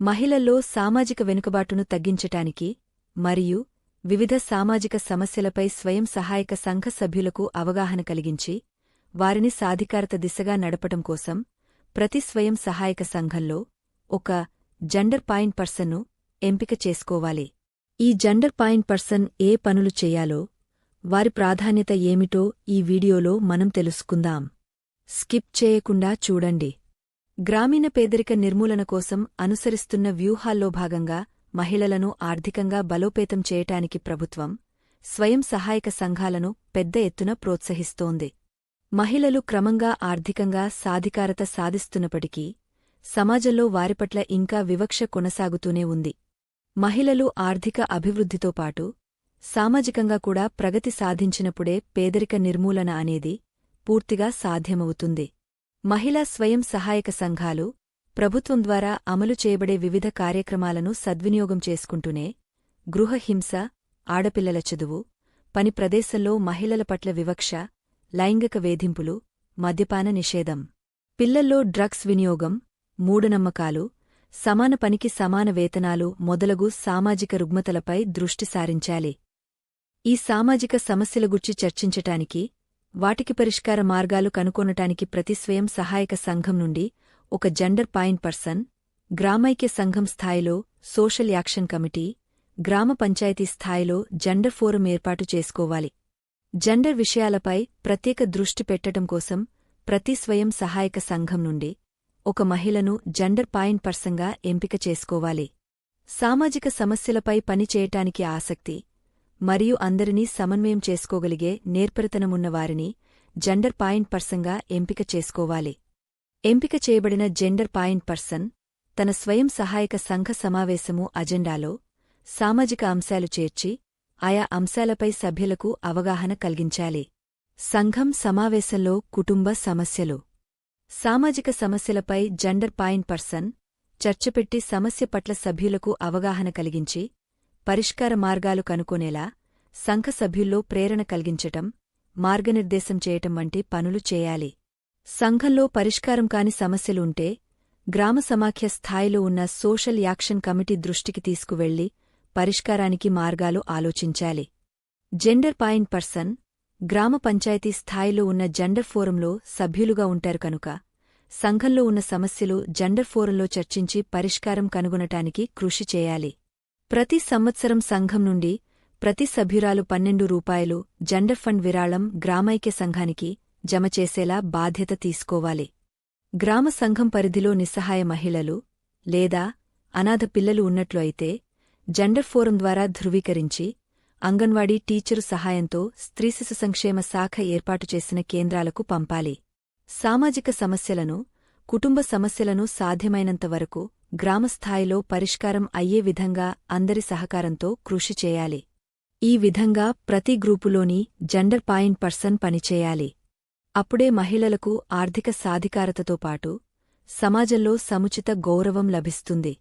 మహిళల్లో సామాజిక వెనుకబాటును తగ్గించటానికి మరియు వివిధ సామాజిక సమస్యలపై స్వయం సహాయక సంఘ సభ్యులకు అవగాహన కలిగించి వారిని సాధికారత దిశగా నడపటం కోసం ప్రతి స్వయం సహాయక సంఘంలో ఒక జెండర్ పాయింట్ పర్సన్ను ఎంపిక చేసుకోవాలి. ఈ జెండర్ పాయింట్ పర్సన్ ఏ పనులు చేయాలో వారి ప్రాధాన్యత ఏమిటో ఈ వీడియోలో మనం తెలుసుకుందాం. స్కిప్ చేయకుండా చూడండి. గ్రామీణ పేదరిక నిర్మూలన కోసం అనుసరిస్తున్న వ్యూహాల్లో భాగంగా మహిళలను ఆర్థికంగా బలోపేతం చేయటానికి ప్రభుత్వం స్వయం సహాయక సంఘాలను పెద్ద ఎత్తున ప్రోత్సహిస్తోంది. మహిళలు క్రమంగా ఆర్థికంగా సాధికారత సాధిస్తున్నప్పటికీ సమాజంలో వారిపట్ల ఇంకా వివక్ష కొనసాగుతూనే ఉంది. మహిళలు ఆర్థిక అభివృద్ధితో పాటు సామాజికంగా కూడా ప్రగతి సాధించినప్పుడే పేదరిక నిర్మూలన అనేది పూర్తిగా సాధ్యమవుతుంది. మహిళా స్వయం సహాయక సంఘాలు ప్రభుత్వం ద్వారా అమలు చేయబడే వివిధ కార్యక్రమాలను సద్వినియోగం చేసుకుంటూనే గృహహింస ఆడపిల్లల చదువు పని ప్రదేశంలో మహిళల పట్ల వివక్ష లైంగిక వేధింపులు మద్యపాన నిషేధం. పిల్లల్లో డ్రగ్స్ వినియోగం మూఢనమ్మకాలు సమాన పనికి సమాన వేతనాలు మొదలగు సామాజిక రుగ్మతలపై దృష్టి సారించాలి. ఈ సామాజిక సమస్యల గుర్చి చర్చించటానికి వాటికి పరిష్కార మార్గాలు కనుకొనటానికి ప్రతి స్వయం సహాయక సంఘం నుండి ఒక జెండర్ పాయింట్ పర్సన్ గ్రామైక్య సంఘం స్థాయిలో సోషల్ యాక్షన్ కమిటీ గ్రామ పంచాయతీ స్థాయిలో జెండర్ ఫోరం ఏర్పాటు చేసుకోవాలి. జెండర్ విషయాలపై ప్రత్యేక దృష్టి పెట్టటం కోసం ప్రతి స్వయం సహాయక సంఘం నుండి ఒక మహిళను జెండర్ పాయింట్ పర్సన్గా ఎంపిక చేసుకోవాలి. సామాజిక సమస్యలపై పనిచేయటానికి ఆసక్తి మరియు అందరినీ సమన్వయం చేసుకోగలిగే నేర్పరితనమున్నవారిని జెండర్ పాయింట్ పర్సన్గా ఎంపిక చేసుకోవాలి. ఎంపిక చేయబడిన జెండర్ పాయింట్ పర్సన్ తన స్వయం సహాయక సంఘ సమావేశము అజెండాలో సామాజిక అంశాలు చేర్చి ఆయా అంశాలపై సభ్యులకు అవగాహన కలిగించాలి. సంఘం సమావేశంలో కుటుంబ సమస్యలు. సామాజిక సమస్యలపై జెండర్ పాయింట్ పర్సన్ చర్చపెట్టి సమస్య పట్ల సభ్యులకు అవగాహన కలిగించి పరిష్కార మార్గాలు కనుకొనేలా సంఘ సభ్యుల్లో ప్రేరణ కలిగించటం మార్గనిర్దేశం చేయటం వంటి పనులు చేయాలి. సంఘంలో పరిష్కారం కాని సమస్యలు ఉంటే గ్రామ సమాఖ్య స్థాయిలో ఉన్న సోషల్ యాక్షన్ కమిటీ దృష్టికి తీసుకువెళ్ళి పరిష్కారానికి మార్గాలు ఆలోచించాలి. జెండర్ పాయింట్ పర్సన్ గ్రామ పంచాయతీ స్థాయిలో ఉన్న జెండర్ ఫోరంలో సభ్యులుగా ఉంటారు కనుక సంఘంలో ఉన్న సమస్యలు జెండర్ ఫోరంలో చర్చించి పరిష్కారం కనుగొనటానికి కృషి చేయాలి. ప్రతి సంవత్సరం సంఘం నుండి ప్రతి సభ్యురాలు పన్నెండు రూపాయలు జెండర్ ఫండ్ విరాళం గ్రామైక్య సంఘానికి జమ చేసేలా బాధ్యత తీసుకోవాలి. గ్రామ సంఘం పరిధిలో నిస్సహాయ మహిళలు లేదా అనాథ పిల్లలు ఉన్నట్లు అయితే జెండర్ ఫోరం ద్వారా ధృవీకరించి అంగన్వాడీ టీచరు సహాయంతో స్త్రీశిశు సంక్షేమ శాఖ ఏర్పాటు చేసిన కేంద్రాలకు పంపాలి. సామాజిక సమస్యలను కుటుంబ సమస్యలను సాధ్యమైనంత వరకు గ్రామస్థాయిలో పరిష్కారం అయ్యే విధంగా అందరి సహకారంతో కృషి చేయాలి. ఈ విధంగా ప్రతి గ్రూపులోని జెండర్ పాయింట్ పర్సన్ పనిచేయాలి అప్పుడే మహిళలకు ఆర్థిక సాధికారతతో పాటు సమాజంలో సముచిత గౌరవం లభిస్తుంది.